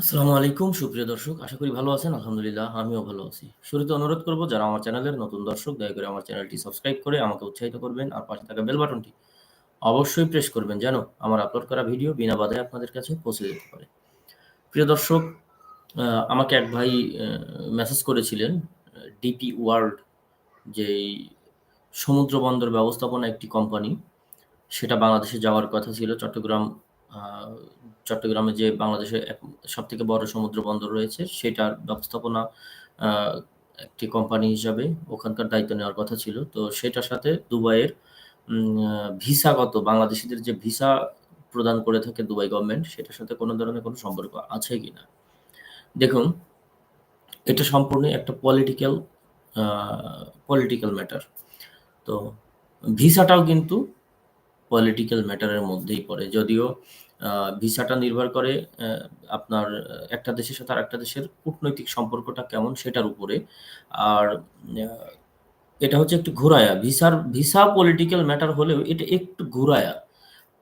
আসসালামু আলাইকুম, সুপ্রিয় দর্শক। আশা করি ভালো আছেন, আলহামদুলিল্লাহ, আমিও ভালো আছি। শুরুতে অনুরোধ করব, যারা আমার চ্যানেলের নতুন দর্শক, দয়া করে আমার চ্যানেলটি সাবস্ক্রাইব করে আমাকে উৎসাহিত করবেন আর পাশে থাকা বেল বাটনটি অবশ্যই প্রেস করবেন, যেন আমার আপলোড করা ভিডিও বিনা বাধে আপনাদের কাছে পৌঁছে যেতে পারে। প্রিয় দর্শক আমাকে এক ভাই মেসেজ করেছিলেন ডিপি ওয়ার্ল্ড যেই সমুদ্র বন্দর ব্যবস্থাপনা একটি কোম্পানি সেটা বাংলাদেশে যাওয়ার কথা ছিল, চট্টগ্রাম চট্টগ্রামে যে বাংলাদেশে সব থেকে বড় সমুদ্র বন্দর রয়েছে, সেটার ব্যবস্থাপনা একটি কোম্পানি হিসাবে ওখানকার দায়িত্ব নেওয়ার কথা ছিল। তো সেটার সাথে দুবাইয়ের ভিসাগত, বাংলাদেশিদের যে ভিসা প্রদান করে থাকে দুবাই গভর্নমেন্ট সেটার সাথে কোনো ধরনের কোনো সম্পর্ক আছে কি না? দেখুন, এটা সম্পূর্ণ একটা পলিটিক্যাল পলিটিক্যাল ম্যাটার তো ভিসাটাও কিন্তু পলিটিক্যাল ম্যাটারের মধ্যেই পড়ে। যদিও ভিসাটা নির্ভর করে আপনার একটা দেশের সাথে আর একটা দেশের কূটনৈতিক সম্পর্কটা কেমন সেটার উপরে। আর এটা হচ্ছে একটু ঘুরায়া। ভিসার, ভিসা পলিটিক্যাল ম্যাটার হলেও এটা একটু ঘুরায়া।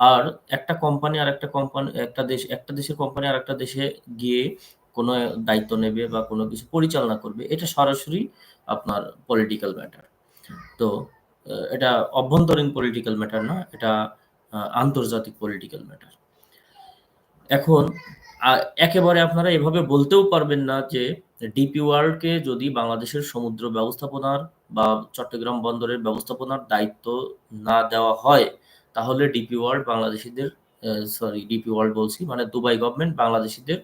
আর একটা কোম্পানি আর একটা কোম্পানি একটা দেশ, একটা দেশের কোম্পানি আর একটা দেশে গিয়ে কোনো দায়িত্ব নেবে বা কোনো কিছু পরিচালনা করবে, এটা সরাসরি আপনার পলিটিক্যাল ম্যাটার তো এটা অভ্যন্তরীণ পলিটিক্যাল ম্যাটার না, এটা আন্তর্জাতিক পলিটিক্যাল ম্যাটার এখন একেবারে আপনারা এভাবে বলতেও পারবেন না যে ডিপি ওয়ার্ল্ডকে যদি বাংলাদেশের সমুদ্র ব্যবস্থাপনার বা চট্টগ্রাম বন্দরের ব্যবস্থাপনার দায়িত্ব না দেওয়া হয়, তাহলে ডিপি ওয়ার্ল্ড বাংলাদেশিদের সরি ডিপি ওয়ার্ল্ড বলছি মানে দুবাই গভর্নমেন্ট বাংলাদেশিদের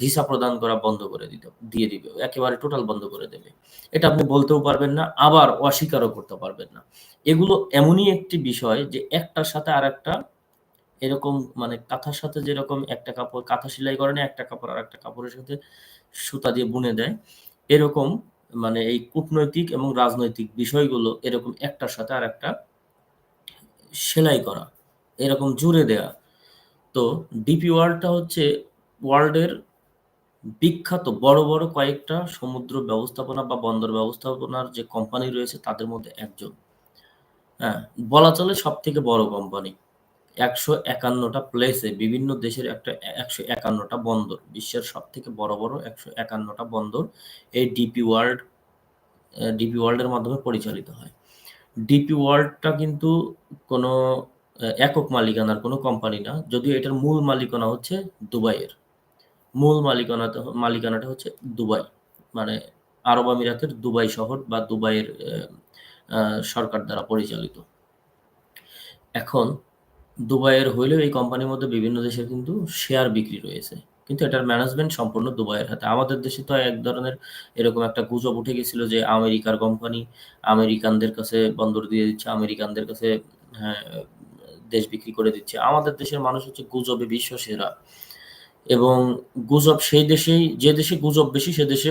ভিসা প্রদান করা বন্ধ করে দিতে, দিয়ে দিবে। একেবারে টোটাল বন্ধ করে দেবে। এটা আপনি বলতেও পারবেন না, আবার অস্বীকারও করতে পারবেন না। এগুলো এমনই একটি বিষয় যে একটার সাথে আর একটা এরকম মানে কাঁথার সাথে যেরকম একটা কাপড়, কাঁথা সেলাই করে না একটা কাপড় আর একটা কাপড়ের সাথে সুতা দিয়ে বুনে দেয়, এরকম মানে এই কূটনৈতিক এবং রাজনৈতিক বিষয়গুলো এরকম একটার সাথে আর একটা সেলাই করা, এরকম জুড়ে দেয়া। তো ডিপি ওয়ার্ল্ডটা হচ্ছে ওয়ার্ল্ডের বিখ্যাত বড় বড় কয়েকটা সমুদ্র ব্যবস্থাপনা বা বন্দর ব্যবস্থাপনার যে কোম্পানি রয়েছে তাদের মধ্যে একজন। হ্যাঁ বলা চলে সব থেকে বড় কোম্পানি একশো একান্নটা প্লেসে বিভিন্ন দেশের একটা একশো একান্নটা বন্দর। বিশ্বের সব থেকে বড় বড় একশো একান্নটা বন্দর এই ডিপি ওয়ার্ল্ড ডিপি ওয়ার্ল্ডের মাধ্যমে পরিচালিত হয়। ডিপি ওয়ার্ল্ডটা কিন্তু কোনো একক মালিকানার কোনো কোম্পানি না। যদিও এটার মূল মালিকানা হচ্ছে দুবাইয়ের। মূল মালিকানা মালিকানাটা হচ্ছে দুবাই। মানে আরব আমিরাতের দুবাই শহর বা দুবাইয়ের সরকার দ্বারা পরিচালিত। এখন দুবাইয়ের হইলেও এই কোম্পানির মধ্যে বিভিন্ন দেশের কিন্তু শেয়ার বিক্রি রয়েছে। কিন্তু এটার ম্যানেজমেন্ট সম্পূর্ণ দুবাইয়ের হাতে। আমাদের দেশে তো এক ধরনের এরকম একটা গুজব উঠে গেছিল যে আমেরিকার কোম্পানি আমেরিকানদের কাছে বন্দর দিয়ে দিচ্ছে, আমেরিকানদের কাছে হ্যাঁ দেশ বিক্রি করে দিচ্ছে। আমাদের দেশের মানুষ হচ্ছে গুজবে বিশ্ব সেরা এবং গুজব সেই দেশেই, যে দেশে গুজব বেশি, সে দেশে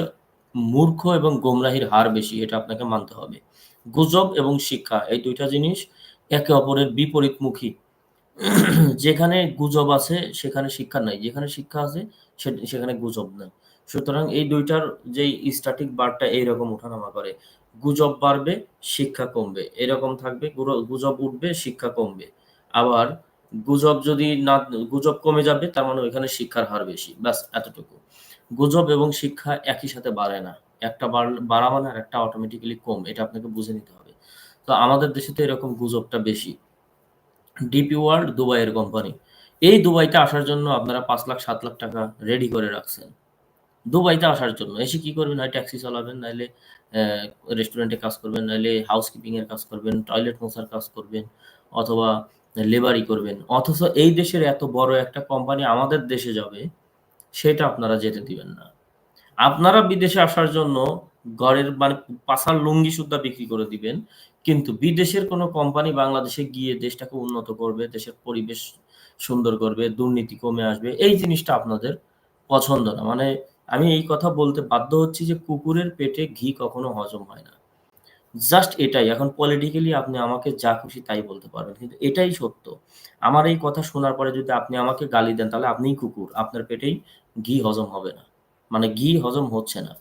মূর্খ এবং গোমরাহির হার বেশি, এটা আপনাকে মানতে হবে। গুজব এবং শিক্ষা, এই দুইটা জিনিস একে অপরের বিপরীতমুখী। যেখানে গুজব আছে, সেখানে শিক্ষা নাই। যেখানে শিক্ষা আছে সেখানে গুজব নাই। সুতরাং এই দুইটার যেই স্ট্যাটিক বারটা এইরকম ওঠানামা করে। গুজব বাড়বে, শিক্ষা কমবে। এরকম থাকবে গুজব উঠবে, শিক্ষা কমবে। আবার গুজব যদি না, গুজব কমে যাবে, তার মানে ওইখানে শিক্ষার হার বেশি। ব্যাস, এতটুকু। গুজব এবং শিক্ষা একই সাথে বাড়ে না। একটা বাড়- মানে আর একটা অটোমেটিক্যালি কম এটা আপনাকে বুঝে নিতে হবে। তো আমাদের দেশে তো এরকম গুজবটা বেশি। ডিপি ওয়ার্ল্ড দুবাইয়ের কোম্পানি এই দুবাইতে আসার জন্য আপনারা পাঁচ লাখ, সাত লাখ টাকা রেডি করে রাখছেন। দুবাইতে আসার জন্য। এসে কি করবেন? হয় ট্যাক্সি চালাবেন, নাইলে রেস্টুরেন্টে কাজ করবেন, নাইলে হাউসকিপিং এর কাজ করবেন টয়লেট মোছার কাজ করবেন, অথবা লেবারি করবেন। অথচ এই দেশের এত বড় একটা কোম্পানি আমাদের দেশে যাবে, সেটা আপনারা যেতে দিবেন না। আপনারা বিদেশে আসার জন্য ঘরের মানে পাশার লুঙ্গি সুদ্ধা বিক্রি করে দিবেন, কিন্তু বিদেশের কোনো কোম্পানি বাংলাদেশে গিয়ে দেশটাকে উন্নত করবে, দেশের পরিবেশ সুন্দর করবে, দুর্নীতি কমে আসবে, এই জিনিসটা আপনাদের পছন্দ না। মানে আমি এই কথা বলতে বাধ্য হচ্ছি যে কুকুরের পেটে ঘি কখনো হজম হয় না। জাস্ট এটাই। এখন পলিটিক্যালি আপনি আমাকে যা খুশি তাই বলতে পারবেন। কিন্তু এটাই সত্য। আমার এই কথা শোনার পরে যদি আপনি আমাকে গালি দেন, তাহলে আপনিই কুকুর। আপনার পেটেই ঘি হজম হবে না। মানে ঘি হজম হচ্ছে না।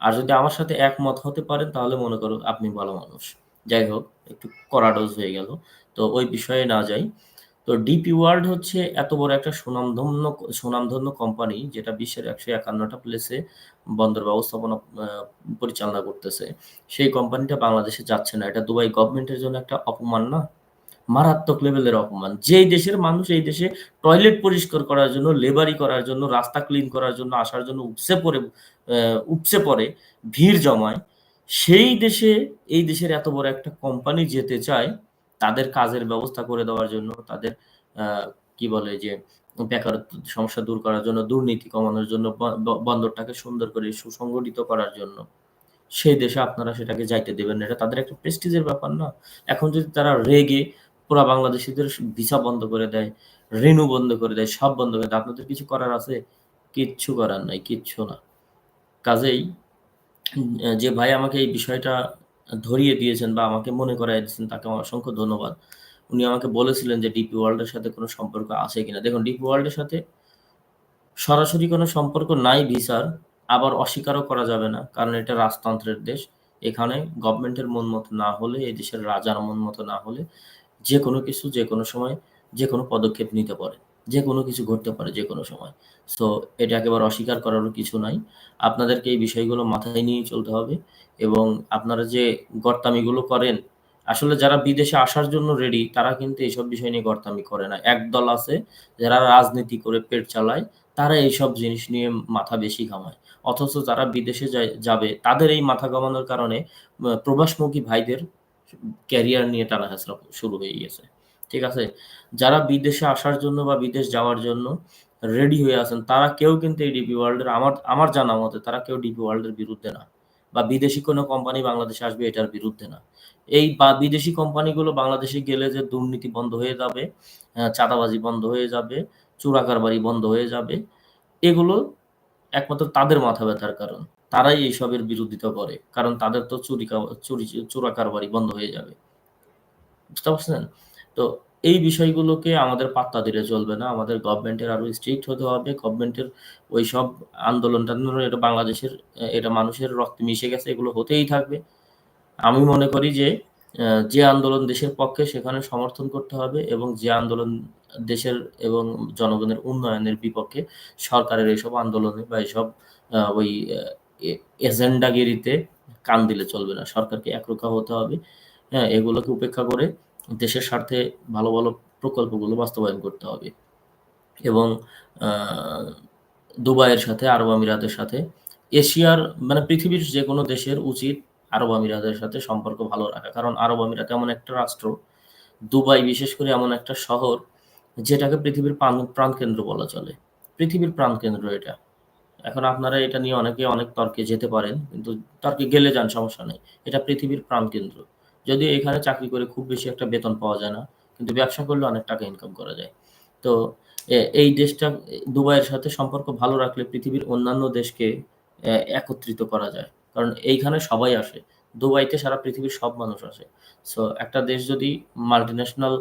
আর যদি আমার সাথে একমত হতে পারেন, তাহলে মনে করো আপনি ভালো মানুষ। যাই হোক, একটু কড়া ডোজ হয়ে গেল। তো ওই বিষয়ে না যাই। তো ডিপি ওয়ার্ল্ড হচ্ছে এত বড় একটা সুনামধন্য সুনামধন্য কোম্পানি যেটা বিশ্বের একশো একান্নটা প্লেসে বন্দর ব্যবস্থাপনা পরিচালনা করতেছে। সেই কোম্পানিটা বাংলাদেশে যাচ্ছে না। এটা দুবাই গভর্নমেন্টের জন্য একটা অপমান না? মারাত্মক লেভেলের অপমান। যেই দেশের মানুষ এই দেশে টয়লেট পরিষ্কার করার জন্য লেবারি করার জন্য, রাস্তা ক্লিন করার জন্য, আসার জন্য উপসে পড়ে উপসে পড়ে, ভিড় জমায়, সেই দেশে, এই দেশের এত বড় একটা কোম্পানি যেতে চায় তাদের কাজের ব্যবস্থা করে দেওয়ার জন্য, তাদের কি বলে যে, বেকারত্ব সমস্যা দূর করার জন্য, দুর্নীতি কমানোর জন্য বন্দরটাকে সুন্দর করে সুসংগঠিত করার জন্য, সেই দেশে আপনারা সেটাকে যাইতে দেবেন না। এটা তাদের একটা প্রেস্টিজের ব্যাপার না। এখন যদি তারা রেগে পুরা বাংলাদেশিদের ভিসা বন্ধ করে দেয় রেনু বন্ধ করে দেয়, সব বন্ধ করে দেয়, আপনাদের কিছু করার আছে? কিচ্ছু করার নাই, কিচ্ছু না। কাজেই যে ভাই আমাকে এই বিষয়টা ধরিয়ে দিয়েছেন বা আমাকে মনে করাই দিয়েছেন, তাকে আমার অসংখ্য ধন্যবাদ। উনি আমাকে বলেছিলেন যে ডিপি ওয়ার্ল্ডের সাথে কোনো সম্পর্ক আছে কিনা। দেখুন ডিপি ওয়ার্ল্ডের সাথে সরাসরি কোনো সম্পর্ক নাই ভিসার আবার অস্বীকারও করা যাবে না, কারণ এটা রাজতন্ত্রের দেশ। এখানে গভর্নমেন্টের মন মতো না হলে এই দেশের রাজার মন মতো না হলে, যে কোনো কিছু, যে কোনো সময়, যে কোনো পদক্ষেপ নিতে পারে। যে কোনো কিছু ঘটতে পারে যে কোনো সময়। সো এটা একেবারে অস্বীকার করারও কিছু নাই। আপনাদেরকে এই বিষয়গুলো মাথায় নিয়ে চলতে হবে এবং আপনারা যে গর্তামিগুলো করেন, আসলে যারা বিদেশে আসার জন্য রেডি তারা কিন্তু এইসব বিষয় নিয়ে গর্তামি করে না। একদল আছে যারা রাজনীতি করে পেট চালায়, তারা এইসব জিনিস নিয়ে মাথা বেশি ঘামায়। অথচ যারা বিদেশে যাবে, তাদের এই মাথা কামানোর কারণে প্রবাসমুখী ভাইদের ক্যারিয়ার নিয়ে টানা শুরু হয়ে গেছে ঠিক আছে? যারা বিদেশে আসার জন্য বা বিদেশ যাওয়ার জন্য রেডি হয়ে আছেন, তারা কেউ কিন্তু এই ডিপি ওয়ার্ল্ডের আমার আমার জানা মতে তারা কেউ ডিপি ওয়ার্ল্ডের বিরুদ্ধে না। বা বিদেশি কোনো কোম্পানি বাংলাদেশে আসবে এটার বিরুদ্ধে না। এই বা, বিদেশি কোম্পানিগুলো বাংলাদেশে গেলে যে দুর্নীতি বন্ধ হয়ে যাবে চাঁদাবাজি বন্ধ হয়ে যাবে, চোরাকারবারি বন্ধ হয়ে যাবে, এগুলো একমাত্র তাদের মাথা ব্যথার কারণ। তারাই এইসবের বিরোধিতা করে, কারণ তাদের তো চুরি চুরি চোরা কারবারি বন্ধ হয়ে যাবে। বুঝতে পারছেন? তো এই বিষয়গুলোকে আমাদের পাত্তা দিলে চলবে না। আমাদের গভর্নমেন্টের আরও স্ট্রিক্ট হতে হবে। গভর্নমেন্টের ওই সব আন্দোলন এটা বাংলাদেশের এটা মানুষের রক্ত মিশে গেছে, এগুলো হতেই থাকবে। আমি মনে করি যে যে আন্দোলন দেশের পক্ষে সেখানে সমর্থন করতে হবে এবং যে আন্দোলন দেশের এবং জনগণের উন্নয়নের বিপক্ষে সরকারের এইসব আন্দোলনে বা এইসব ওই এজেন্ডাগিরিতে কান দিলে চলবে না। সরকারকে একরোখা হতে হবে। হ্যাঁ এগুলোকে উপেক্ষা করে দেশের স্বার্থে ভালো ভালো প্রকল্পগুলো বাস্তবায়ন করতে হবে। এবং দুবাইয়ের সাথে, আরব আমিরাতের সাথে, এশিয়ার মানে পৃথিবীর যে কোনো দেশের উচিত আরব আমিরাতের সাথে সম্পর্ক ভালো রাখা। কারণ আরব আমিরাত এমন একটা রাষ্ট্র, দুবাই বিশেষ করে এমন একটা শহর, যেটাকে পৃথিবীর প্রাণ, প্রাণকেন্দ্র বলা চলে। পৃথিবীর প্রাণকেন্দ্র এটা। এখন আপনারা এটা নিয়ে অনেকে অনেক তর্কে যেতে পারেন, কিন্তু তর্কে গেলে যান, সমস্যা নেই। এটা পৃথিবীর প্রাণকেন্দ্র। যদিও এখানে চাকরি করে খুব বেশি একটা বেতন পাওয়া যায় না, কিন্তু ব্যবসা করলে অনেক টাকা ইনকাম করা যায়। তো এই দেশটা, দুবাইয়ের সাথে সম্পর্ক ভালো রাখলে পৃথিবীর অন্যান্য দেশকে একত্রিত করা যায়। কারণ এইখানে সবাই আসে, দুবাইতে সারা পৃথিবীর সব মানুষ আসে। সো, একটা দেশ যদি মাল্টি মাল্টিন্যাশনাল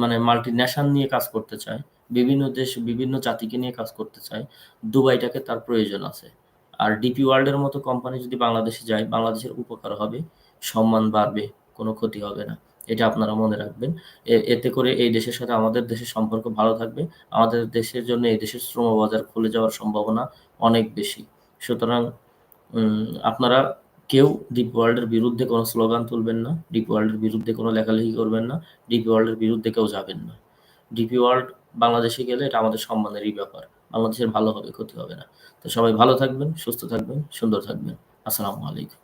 মানে মাল্টিন্যাশনাল নিয়ে কাজ করতে চায়, বিভিন্ন দেশ বিভিন্ন জাতিকে নিয়ে কাজ করতে চায়, দুবাইটাকে তার প্রয়োজন আছে। আর ডিপি ওয়ার্ল্ডের মতো কোম্পানি যদি বাংলাদেশে যায়, বাংলাদেশের উপকার হবে। সম্মান বাড়বে, কোনো ক্ষতি হবে না। এটা আপনারা মনে রাখবেন। এতে করে এই দেশের সাথে আমাদের দেশের সম্পর্ক ভালো থাকবে। আমাদের দেশের জন্য এই দেশের শ্রম বাজার খুলে যাওয়ার সম্ভাবনা অনেক বেশি। সুতরাং আপনারা কেউ ডিপ ওয়ার্ল্ডের বিরুদ্ধে কোনো স্লোগান তুলবেন না। ডিপ ওয়ার্ল্ডের বিরুদ্ধে কোনো লেখালেখি করবেন না। ডিপি ওয়ার্ল্ডের বিরুদ্ধে কেউ যাবেন না। ডিপি ওয়ার্ল্ড বাংলাদেশে গেলে এটা আমাদের সম্মানেরই ব্যাপার। বাংলাদেশের ভালো হবে, ক্ষতি হবে না। তো সবাই ভালো থাকবেন, সুস্থ থাকবেন, সুন্দর থাকবেন। আসসালামু আলাইকুম।